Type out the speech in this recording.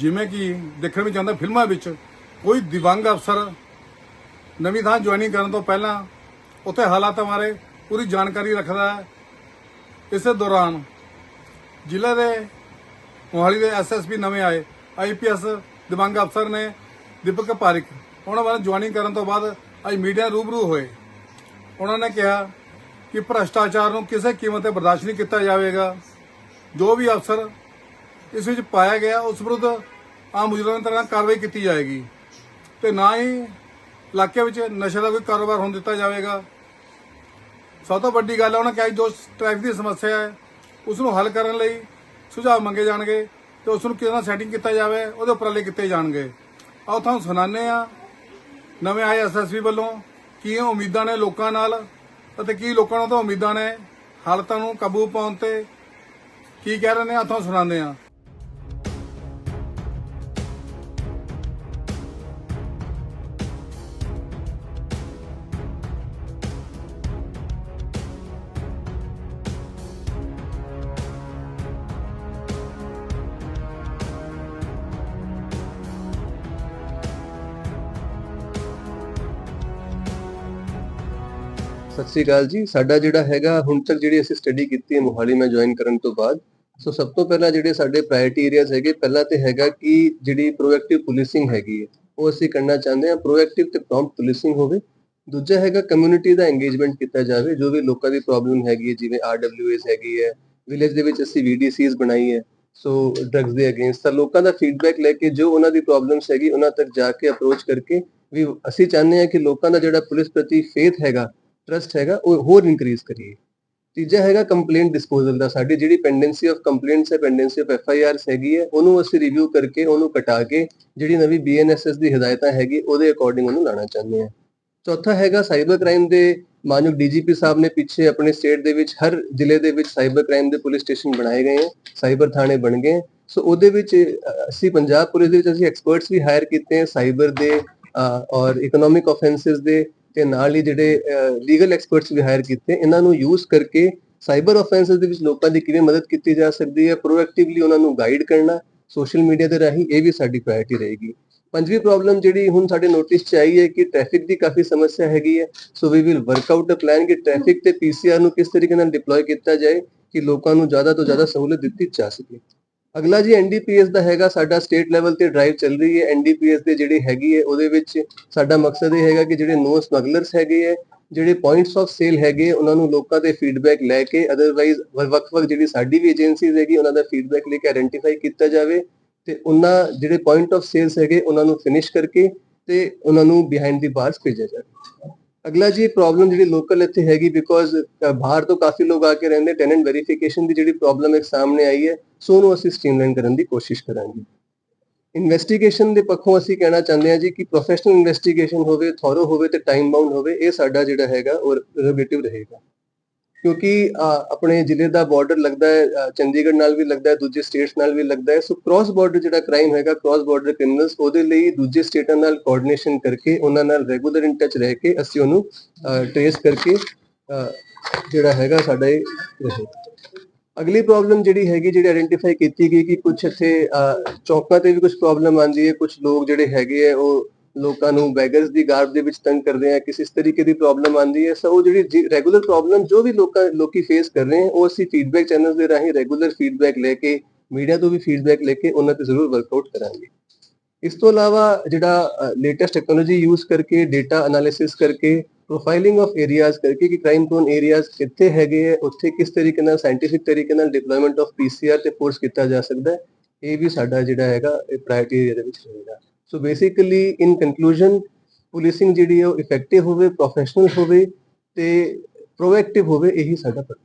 ਜਿਵੇਂ ਕਿ ਦੇਖਣ ਵਿੱਚ ਆਉਂਦਾ ਫਿਲਮਾਂ ਵਿੱਚ, ਕੋਈ ਦਿਵੰਗ ਅਫਸਰ ਨਵੀਂ ਥਾਂ ਜੁਆਇਨਿੰਗ ਕਰਨ ਤੋਂ ਪਹਿਲਾਂ ਉੱਥੇ ਹਾਲਾਤਾਂ ਬਾਰੇ ਪੂਰੀ ਜਾਣਕਾਰੀ ਰੱਖਦਾ ਹੈ। ਇਸੇ ਦੌਰਾਨ ਜ਼ਿਲ੍ਹੇ ਦੇ ਮੋਹਾਲੀ ਦੇ ਐਸਐਸਪੀ ਨਵੇਂ ਆਏ ਆਈਪੀਐਸ ਦਿਵੰਗ ਅਫਸਰ ਨੇ ਦੀਪਕ ਪਾਰਿਕ, ਉਹਨਾਂ ਬਾਰੇ ਜੁਆਇਨਿੰਗ ਕਰਨ ਤੋਂ ਬਾਅਦ ਅੱਜ ਮੀਡੀਆ ਰੂਬਰੂ ਹੋਏ। ਉਹਨਾਂ ਨੇ ਕਿਹਾ ਕਿ ਭ੍ਰਸ਼ਟਾਚਾਰ ਨੂੰ ਕਿਸੇ ਕੀਮਤ ਤੇ ਬਰਦਾਸ਼ਤ ਨਹੀਂ ਕੀਤਾ ਜਾਵੇਗਾ। ਜੋ ਵੀ ਅਫਸਰ ਇਸ ਵਿੱਚ ਪਾਇਆ ਗਿਆ, ਉਸ ਵਿਰੁੱਧ ਆਮ ਮੁਜਰਮਾਂ ਤਰ੍ਹਾਂ ਕਾਰਵਾਈ ਕੀਤੀ ਜਾਏਗੀ। ਤੇ ਨਾ ਹੀ ਇਲਾਕੇ ਵਿੱਚ ਨਸ਼ੇ ਦਾ ਕੋਈ ਕਾਰੋਬਾਰ ਹੋਣ ਦਿੱਤਾ ਜਾਵੇਗਾ। ਸਭ ਤੋਂ ਵੱਡੀ ਗੱਲ ਹੈ, ਉਹਨਾਂ ਕਿਹਾ ਕਿ ਜੋ ਟ੍ਰੈਫਿਕ ਦੀ ਸਮੱਸਿਆ ਹੈ ਉਸ ਨੂੰ ਹੱਲ ਕਰਨ ਲਈ ਸੁਝਾਅ ਮੰਗੇ ਜਾਣਗੇ ਤੇ ਉਸ ਨੂੰ ਕਿਸ ਤਰ੍ਹਾਂ ਸੈਟਿੰਗ ਕੀਤਾ ਜਾਵੇ, ਉਹਦੇ ਉਪਰਾਲੇ ਕੀਤੇ ਜਾਣਗੇ। ਆਓ, ਤੁਹਾਨੂੰ ਸੁਣਾਉਂਦੇ ਆ ਨਵੇਂ ਆਏ ਐਸਐਸਪੀ ਵੱਲੋਂ ਕੀ ਉਮੀਦਾਂ ਨੇ ਲੋਕਾਂ ਨਾਲ ਅਤੇ ਕੀ ਲੋਕਾਂ ਨੂੰ ਤਾਂ ਉਮੀਦਾਂ ਨੇ ਹਾਲਤਾਂ ਨੂੰ ਕਾਬੂ ਪਾਉਣ ਤੇ ਕੀ ਕਹਿ ਰਹੇ ਨੇ ਆ ਤੁਹਾਨੂੰ ਸੁਣਾਉਂਦੇ ਆ ਸਤਿ ਸ੍ਰੀ ਅਕਾਲ ਜੀ। ਸਾਡਾ ਜਿਹੜਾ ਹੈਗਾ, ਹੁਣ ਤੱਕ ਜਿਹੜੀ ਅਸੀਂ ਸਟੱਡੀ ਕੀਤੀ ਹੈ ਮੋਹਾਲੀ ਮੈਂ ਜੁਆਇਨ ਕਰਨ ਤੋਂ ਬਾਅਦ ਸੋ ਸਭ ਤੋਂ ਪਹਿਲਾਂ ਜਿਹੜੇ ਸਾਡੇ ਪ੍ਰਾਇੋਰਟੀ ਏਰੀਆਜ਼ ਹੈਗੇ, ਪਹਿਲਾਂ ਤੇ ਹੈਗਾ ਕਿ ਜਿਹੜੀ ਪ੍ਰੋਐਕਟਿਵ ਪੁਲਿਸਿੰਗ ਹੈਗੀ ਹੈ, ਉਹ ਅਸੀਂ ਕਰਨਾ ਚਾਹੁੰਦੇ ਹਾਂ। ਪ੍ਰੋਐਕਟਿਵ ਤੇ ਪ੍ਰੌਮਪਟ ਪੁਲਿਸਿੰਗ ਹੋਵੇ। ਦੂਜਾ ਹੈਗਾ ਕਮਿਊਨਿਟੀ ਦਾ ਇੰਗੇਜਮੈਂਟ ਕੀਤਾ ਜਾਵੇ। ਜੋ ਵੀ ਲੋਕਾਂ ਦੀ ਪ੍ਰੋਬਲਮ ਹੈਗੀ ਹੈ, ਜਿਵੇਂ ਆਰਡਬਲਯੂਐਸ ਹੈਗੀ ਹੈ ਵਿਲੇਜ ਦੇ ਵਿੱਚ ਅਸੀਂ ਵੀਡੀਸੀਜ਼ ਬਣਾਈ ਹੈ ਸੋ ਡਰੱਗਸ ਦੇ ਅਗੇਂਸਟ ਤਾਂ ਲੋਕਾਂ ਦਾ ਫੀਡਬੈਕ ਲੈ ਕੇ ਜੋ ਉਹਨਾਂ ਦੀ ਪ੍ਰੋਬਲਮਸ ਹੈਗੀ, ਉਹਨਾਂ ਤੱਕ ਜਾ ਕੇ ਅਪਰੋਚ ਕਰਕੇ ਵੀ ਅਸੀਂ ਚਾਹੁੰਦੇ ਹਾਂ ਕਿ ਲੋਕਾਂ ਦਾ ਜਿਹੜਾ ਪੁਲਿਸ ਪ੍ਰਤੀ ਫੇਥ ਹੈਗਾ ਟਰਸਟ ਹੈਗਾ, ਉਹ ਹੋਰ ਇਨਕਰੀਜ਼ ਕਰੀਏ। ਤੀਜਾ ਹੈਗਾ ਕੰਪਲੇਂਟ ਡਿਸਪੋਜ਼ਲ ਦਾ, ਸਾਡੀ ਜਿਹੜੀ ਪੈਂਡੈਂਸੀ ਆਫ ਕੰਪਲੇਂਟਸ ਹੈ pendency of F I Rs ਹੈਗੀ ਹੈ, ਉਹਨੂੰ ਅਸੀਂ ਰਿਵਿਊ ਕਰਕੇ ਉਹਨੂੰ ਕਟਾ ਕੇ, ਜਿਹੜੀ ਨਵੀਂ ਬੀਐਨਐਸਐਸ ਦੀ ਹਦਾਇਤਾਂ ਹੈਗੀ, ਉਹਦੇ ਅਕੋਰਡਿੰਗ ਉਹਨੂੰ ਲਾਣਾ ਚਾਹੁੰਦੇ ਹਾਂ। ਚੌਥਾ ਹੈਗਾ ਸਾਈਬਰ ਕ੍ਰਾਈਮ ਦੇ ਮਾਨਯੋਗ ਡੀਜੀਪੀ ਸਾਹਿਬ ਨੇ ਪਿੱਛੇ ਆਪਣੇ ਸਟੇਟ ਦੇ ਵਿੱਚ, ਹਰ ਜ਼ਿਲ੍ਹੇ ਦੇ ਵਿੱਚ ਸਾਈਬਰ ਕ੍ਰਾਈਮ ਦੇ ਪੁਲਿਸ ਸਟੇਸ਼ਨ ਬਣਾਏ ਗਏ ਹੈ ਸਾਈਬਰ ਥਾਣੇ ਬਣ ਗਏ ਸੋ ਉਹਦੇ ਵਿੱਚ ਅਸੀਂ ਪੰਜਾਬ ਪੁਲਿਸ ਦੇ ਵਿੱਚ ਅਸੀਂ ਐਕਸਪਰਟਸ ਵੀ ਹਾਇਰ ਕੀਤੇ ਹੈ ਸਾਈਬਰ ਦੇ ਔਰ ਇਕਨੋਮਿਕ ਆਫੈਂਸਸ ਦੇ ਤੇ ਨਾਲ ਹੀ ਜਿਹੜੇ ਲੀਗਲ ਐਕਸਪਰਟਸ ਵੀ ਹਾਇਰ ਕੀਤੇ, ਇਹਨਾਂ ਨੂੰ ਯੂਜ਼ ਕਰਕੇ ਸਾਈਬਰ ਆਫੈਂਸਸ ਦੇ ਵਿੱਚ ਲੋਕਾਂ ਦੀ ਕਿਵੇਂ ਮਦਦ ਕੀਤੀ ਜਾ ਸਕਦੀ ਹੈ ਪ੍ਰੋਐਕਟਿਵਲੀ ਉਹਨਾਂ ਨੂੰ ਗਾਈਡ ਕਰਨਾ ਸੋਸ਼ਲ ਮੀਡੀਆ ਦੇ ਰਾਹੀਂ ਇਹ ਵੀ ਸਾਡੀ ਪ੍ਰਾਇੋਰਟੀ ਰਹੇਗੀ। ਪੰਜਵੀਂ ਪ੍ਰੋਬਲਮ ਜਿਹੜੀ ਹੁਣ ਸਾਡੇ ਨੋਟਿਸ 'ਚ ਆਈ ਹੈ ਕਿ ਟ੍ਰੈਫਿਕ ਦੀ ਕਾਫੀ ਸਮੱਸਿਆ ਹੈਗੀ ਹੈ so we will work out a plan ਕਿ ਟ੍ਰੈਫਿਕ ਤੇ ਪੀਸੀਆਰ ਨੂੰ ਕਿਸ ਤਰੀਕੇ ਨਾਲ ਡਿਪਲੋਏ ਕੀਤਾ ਜਾਏ, ਕਿ ਲੋਕਾਂ ਨੂੰ ਜ਼ਿਆਦਾ ਤੋਂ ਜ਼ਿਆਦਾ ਸਹੂਲਤ ਦਿੱਤੀ ਜਾ ਸਕੇ। ਅਗਲਾ ਜੀ ਐਨਡੀਪੀਐਸ ਦਾ ਹੈਗਾ ਸਾਡਾ ਸਟੇਟ ਲੈਵਲ ਤੇ ਡਰਾਈਵ ਚੱਲ ਰਹੀ ਹੈ। ਐਨਡੀਪੀਐਸ ਦੇ ਜਿਹੜੇ ਹੈਗੀ ਹੈ, ਉਹਦੇ ਵਿੱਚ ਸਾਡਾ ਮਕਸਦ ਇਹ ਹੈਗਾ ਕਿ ਜਿਹੜੇ ਨੋ ਸਮਗਲਰਸ ਹੈਗੇ ਹੈ, ਜਿਹੜੇ ਪੁਆਇੰਟਸ ਆਫ ਸੇਲ ਹੈਗੇ, ਉਹਨਾਂ ਨੂੰ ਲੋਕਾਂ ਦੇ ਫੀਡਬੈਕ ਲੈ ਕੇ ਅਦਰਵਾਈਜ਼ ਵੱਖ-ਵੱਖ ਜਿਹੜੀ ਸਾਡੀ ਵੀ ਏਜੰਸੀਜ਼ ਹੈਗੀ, ਉਹਨਾਂ ਦਾ ਫੀਡਬੈਕ ਲੈ ਕੇ ਆਇਡੈਂਟੀਫਾਈ ਕੀਤਾ ਜਾਵੇ ਤੇ ਉਹਨਾਂ ਜਿਹੜੇ ਪੁਆਇੰਟ ਆਫ ਸੇਲਸ ਹੈਗੇ, ਉਹਨਾਂ ਨੂੰ ਫਿਨਿਸ਼ ਕਰਕੇ ਤੇ ਉਹਨਾਂ ਨੂੰ ਬਿਹਾਈਂਡ ਦੀ ਬਾਰਸ ਭੇਜਿਆ ਜਾਵੇ। ਅਗਲਾ ਜੀ ਪ੍ਰੋਬਲਮ ਜਿਹੜੀ ਲੋਕਲ ਇੱਥੇ ਹੈਗੀ ਬਿਕੋਜ਼ ਬਾਹਰ ਤੋਂ ਕਾਫੀ ਲੋਕ ਆ ਕੇ ਰਹਿੰਦੇ ਟੈਨੈਂਟ ਵੈਰੀਫਿਕੇਸ਼ਨ ਦੀ ਜਿਹੜੀ ਪ੍ਰੋਬਲਮ ਇੱਕ ਸਾਹਮਣੇ ਆਈ ਹੈ, ਸੋ ਉਹਨੂੰ ਅਸੀਂ ਸਟ੍ਰੀਮਲਾਈਨ ਕਰਨ ਦੀ ਕੋਸ਼ਿਸ਼ ਕਰਾਂਗੇ। ਇਨਵੈਸਟੀਗੇਸ਼ਨ ਦੇ ਪੱਖੋਂ ਅਸੀਂ ਕਹਿਣਾ ਚਾਹੁੰਦੇ ਹਾਂ ਜੀ ਕਿ ਪ੍ਰੋਫੈਸ਼ਨਲ ਇਨਵੈਸਟੀਗੇਸ਼ਨ ਹੋਵੇ ਥੋਰੋ ਹੋਵੇ ਤੇ ਟਾਈਮ ਬਾਉਂਡ ਹੋਵੇ, ਇਹ ਸਾਡਾ ਜਿਹੜਾ ਹੈਗਾ ਉਹ ਰਿਲੇਟਿਵ ਰਹੇਗਾ। ਕਿਉਂਕਿ ਆਪਣੇ ਜ਼ਿਲ੍ਹੇ ਦਾ ਬਾਰਡਰ ਲੱਗਦਾ ਹੈ ਚੰਡੀਗੜ੍ਹ ਨਾਲ ਵੀ ਲੱਗਦਾ ਹੈ ਦੂਜੇ ਸਟੇਟਸ ਨਾਲ ਵੀ ਲੱਗਦਾ ਹੈ। ਸੋ ਕ੍ਰਾਸ ਬਾਰਡਰ ਜਿਹੜਾ ਕ੍ਰਾਈਮ ਹੈਗਾ ਕ੍ਰਾਸ ਬਾਰਡਰ ਕ੍ਰਿਮੀਨਲਸ ਉਹਦੇ ਲਈ ਦੂਜੇ ਸਟੇਟਾਂ ਨਾਲ ਕੋਆਰਡੀਨੇਸ਼ਨ ਕਰਕੇ ਉਹਨਾਂ ਨਾਲ ਰੈਗੂਲਰ ਇਨ ਟੱਚ ਰਹਿ ਕੇ ਅਸੀਂ ਉਹਨੂੰ ਟ੍ਰੇਸ ਕਰਕੇ ਜਿਹੜਾ ਹੈਗਾ ਸਾਡਾ ਇਹ ਰਹੇ। ਅਗਲੀ ਪ੍ਰੋਬਲਮ ਜਿਹੜੀ ਹੈਗੀ ਜਿਹੜੀ ਆਇਡੈਂਟੀਫਾਈ ਕੀਤੀ ਗਈ ਕਿ ਕੁਝ ਇੱਥੇ ਅ, ਚੌਕਾਂ ਤੇ ਵੀ ਕੁਝ ਪ੍ਰੋਬਲਮ ਆਉਂਦੀ ਹੈ ਕੁਝ ਲੋਕ ਜਿਹੜੇ ਹੈਗੇ ਆ ਉਹ ਲੋਕਾਂ ਨੂੰ ਬੈਗਰਸ ਦੀ ਗਾਰਡ ਦੇ ਵਿੱਚ ਤੰਗ ਕਰਦੇ ਆ, ਕਿਸੇ, ਇਸ ਤਰੀਕੇ ਦੀ ਪ੍ਰੋਬਲਮ ਆਉਂਦੀ ਹੈ, ਸੋ ਉਹ ਜਿਹੜੀ ਰੈਗੂਲਰ ਪ੍ਰੋਬਲਮ ਜੋ ਵੀ ਲੋਕਾਂ, ਲੋਕੀ ਫੇਸ ਕਰ ਰਹੇ ਆ ਉਹ ਅਸੀਂ ਫੀਡਬੈਕ ਚੈਨਲਸ ਦੇ ਰਾਹੀਂ ਰੈਗੂਲਰ ਫੀਡਬੈਕ ਲੈ ਕੇ ਮੀਡੀਆ ਤੋਂ ਵੀ ਫੀਡਬੈਕ ਲੈ ਕੇ ਉਹਨਾਂ ਤੇ ਜ਼ਰੂਰ ਵਰਕਆਊਟ ਕਰਾਂਗੇ। ਇਸ ਤੋਂ ਇਲਾਵਾ ਜਿਹੜਾ ਲੇਟੈਸਟ ਟੈਕਨੋਲੋਜੀ ਯੂਜ਼ ਕਰਕੇ ਡਾਟਾ ਐਨਾਲਿਸਿਸ ਕਰਕੇ ਪ੍ਰੋਫਾਈਲਿੰਗ ਆਫ ਏਰੀਆਜ਼ ਕਰਕੇ ਕਿ ਕ੍ਰਾਈਮ ਪ੍ਰੋਨ ਏਰੀਆਜ਼ ਕਿੱਥੇ ਹੈਗੇ ਆ ਉੱਥੇ ਕਿਸ ਤਰੀਕੇ ਨਾਲ ਸਾਇੰਟੀਫਿਕ ਤਰੀਕੇ ਨਾਲ ਡਿਪਲੋਇਮੈਂਟ ਆਫ ਪੀਸੀਆਰ ਤੇ ਫੋਰਸ ਕੀਤਾ ਜਾ ਸਕਦਾ ਹੈ, ਇਹ ਵੀ ਸਾਡਾ ਜਿਹੜਾ ਹੈਗਾ, ਇਹ ਪ੍ਰਾਇੋਰਟੀ ਏਰੀਆ ਦੇ ਵਿੱਚ so basically in conclusion policing ਜਿਹੜੀ ਹੈ ਉਹ ਇਫੈਕਟਿਵ ਹੋਵੇ ਪ੍ਰੋਫੈਸ਼ਨਲ ਹੋਵੇ ਤੇ ਪ੍ਰੋਐਕਟਿਵ ਹੋਵੇ, ਇਹੀ ਸਾਡਾ